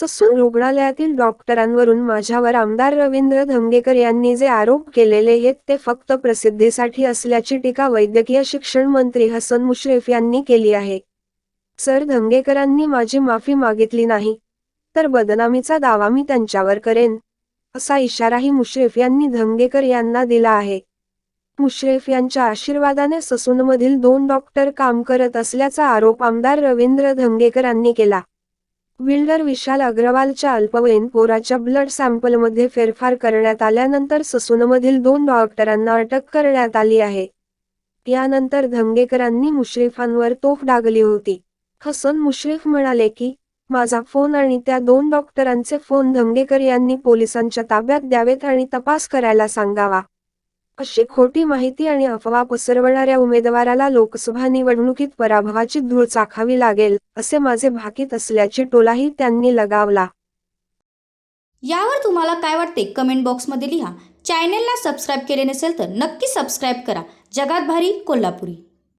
Sassoon रुग्णालयातील डॉक्टरांवरून माझ्यावर आमदार रवींद्र धंगेकर यांनी जे आरोप केलेले आहेत ते फक्त प्रसिद्धीसाठी असल्याची टीका वैद्यकीय शिक्षण मंत्री हसन मुश्रीफ यांनी केली आहे. सर धंगेकरांनी माझी माफी मागितली नाही तर बदनामीचा दावा मी त्यांच्यावर करेन असा इशाराही मुश्रीफ यांनी धंगेकर यांना दिला आहे. मुश्रीफ यांच्या आशीर्वादाने ससूनमधील दोन डॉक्टर काम करत असल्याचा आरोप आमदार रवींद्र धंगेकरांनी केला. विल्डर विशाल अग्रवालच्या अल्पवयीन पोराच्या ब्लड सॅम्पलमध्ये फेरफार करण्यात आल्यानंतर ससूनमधील दोन डॉक्टरांना अटक करण्यात आली आहे. यानंतर धंगेकरांनी मुश्रीफांवर तोफ डागली होती. हसन मुश्रीफ म्हणाले की माझा फोन आणि त्या दोन डॉक्टरांचे फोन धंगेकर यांनी पोलिसांच्या ताब्यात द्यावेत आणि तपास करायला सांगावा. अशी खोटी माहिती आणि अफवा पसरवणाऱ्या उमेदवाराला लोकसभा निवडणुकीत पराभवाची धूळ चाखावी लागेल असे माझे भाकीत असल्याची टोलाही त्यांनी लगावला. यावर तुम्हाला काय वाटते कमेंट बॉक्समध्ये लिहा. चॅनेलला सबस्क्राईब केले नसेल तर नक्की सबस्क्राईब करा. जगात भारी कोल्हापुरी.